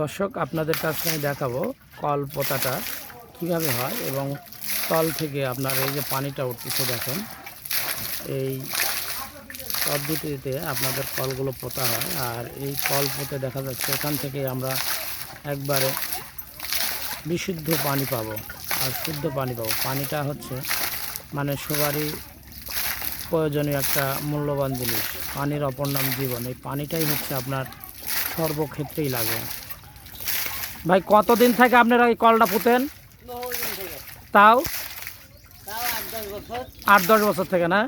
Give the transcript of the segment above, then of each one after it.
দর্শক, আপনাদের কাছে আমি দেখাবো কল পোতাটা কীভাবে হয় এবং তল থেকে আপনার এই যে পানিটা উঠতেছে দেখেন, এই পদ্ধতিতে আপনাদের কলগুলো পোতা হয়। আর এই কল পোতে দেখা যাচ্ছে এখান থেকে আমরা একবারে বিশুদ্ধ পানি পাবো, আর শুদ্ধ পানি পাবো। পানিটা হচ্ছে মানে সবারই প্রয়োজনীয় একটা মূল্যবান জিনিস, পানির অপর নাম জীবন। এই পানিটাই হচ্ছে আপনার সর্বক্ষেত্রেই লাগে। ভাই, কতদিন থেকে আপনারা এই কলটা পুঁতেন? তাও? আট, দশ বছর বছর থেকে না?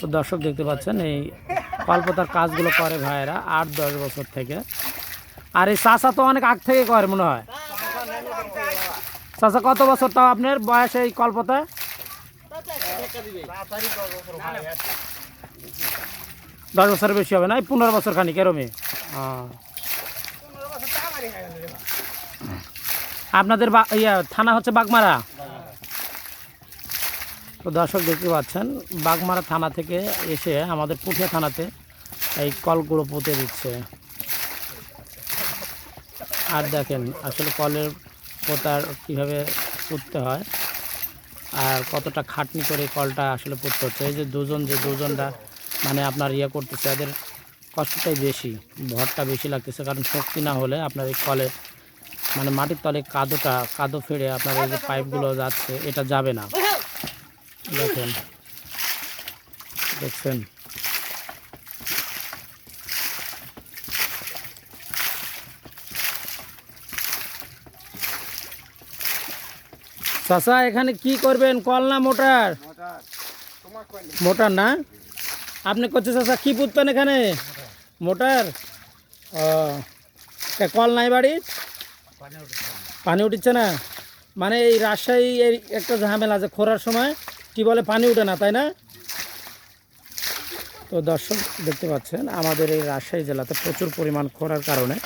তো দর্শক দেখতে পাচ্ছেন, এই কল্পতার কাজগুলো করে ভাইয়েরা, আট, দশ বছর থেকে। আর এই চাষা তো অনেক আগ থেকে করে, মনে হয়? চাষা কত বছর তাও আপনার বয়স এই কল্পতা দশ বছরের বেশি হবে না, এই পনেরো বছর খানিক এরমই। আহ। আপনাদের ইয়া, থানা হচ্ছে বাগমারা। তো দর্শক দেখতে পাচ্ছেন, বাগমারা থানা থেকে এসে আমাদের পুঠিয়া থানাতে এই কলগুলো পুঁতে দিচ্ছে। আর দেখেন, আসলে কলের পোতার কীভাবে পুঁততে হয় আর কতটা খাটনি করে কলটা আসলে পুঁততে হচ্ছে। এই যে দুজন, যে দুজনরা মানে আপনার ইয়ে করতেছে, এদের কষ্টটাই বেশি, ভরটা বেশি লাগতেছে, কারণ শক্তি না হলে আপনার এই কলে মানে মাটির তলে কাদোটা, কাদো ফেড়ে আপনার এই যে পাইপগুলো যাচ্ছে, এটা যাবে না। দেখেন। দেখছেন? চাষা এখানে কি করবেন? কল না মোটর? মোটার না? আপনি করছে চাষা কি পুতবেন এখানে? মোটার? ও কল নাই বাড়ি পানি উঠছে না? মানে এই রাজশাহী এর একটা ঝামেলা আছে খোরার সময় টিউবওয়েলে পানি উঠে না, তাই না? তো দর্শক দেখতে পাচ্ছেন, আমাদের এই রাজশাহী জেলাতে প্রচুর পরিমাণ খরার কারণে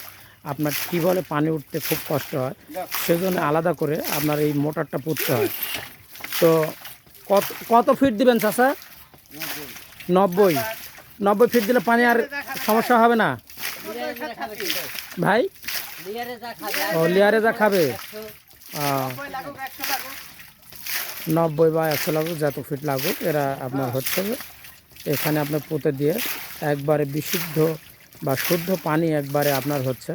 আপনার টিউবওয়েলে পানি উঠতে খুব কষ্ট হয়, সেজন্য আলাদা করে আপনার এই মোটরটা পুঁততে হয়। তো কত কত ফিট দিবেন চাষা নব্বই। নব্বই ফিট দিলে পানি আর সমস্যা হবে না? ভাই? ও লেয়ারে যা খাবে? নব্বই বা একশো লাগুক যত ফিট লাগুক এরা আপনার হচ্ছে এখানে আপনার পুঁতে দিয়ে একবারে বিশুদ্ধ বা শুদ্ধ পানি একবারে আপনার হচ্ছে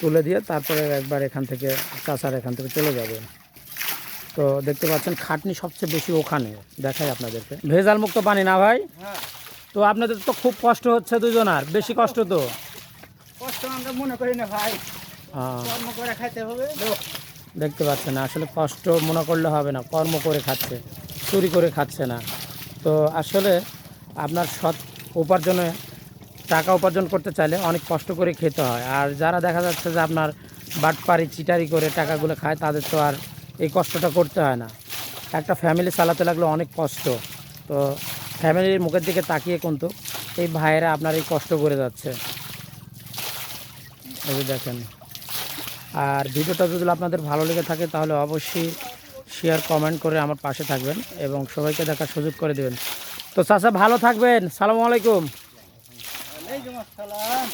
তুলে দিয়ে তারপরে একবার এখান থেকে চাষার এখান থেকে চলে যাবে। তো দেখতে পাচ্ছেন খাটনি সবচেয়ে বেশি ওখানে দেখাই আপনাদেরকে। ভেজাল মুক্ত পানি না ভাই? তো আপনাদের তো খুব কষ্ট হচ্ছে দুজনার বেশি কষ্ট তো? কষ্ট আমরা মনে করি না ভাই। কর্ম করে খাইতে হবে। দেখতে পাচ্ছেন না আসলে কষ্ট মনে করলে হবে না কর্ম করে খাচ্ছে চুরি করে খাচ্ছে না। তো আসলে আপনার সৎ উপার্জনে টাকা উপার্জন করতে চাইলে অনেক কষ্ট করে খেতে হয়। আর যারা দেখা যাচ্ছে যে আপনার বাটপারি চিটারি করে টাকাগুলো খায় তাদের তো আর এই কষ্টটা করতে হয় না। একটা ফ্যামিলি চালাতে লাগলে অনেক কষ্ট। তো ফ্যামিলির মুখের দিকে তাকিয়ে কিন্তু এই ভাইয়েরা আপনার এই কষ্ট করে যাচ্ছে। এই দেখেন। আর ভিডিওটা যদি আপনাদের ভালো লেগে থাকে, তাহলে অবশ্যই শেয়ার কমেন্ট করে আমার পাশে থাকবেন এবং সবাইকে দেখার সুযোগ করে দেবেন। তো চাষা ভালো থাকবেন। সালামু আলাইকুম। এই যে সালাম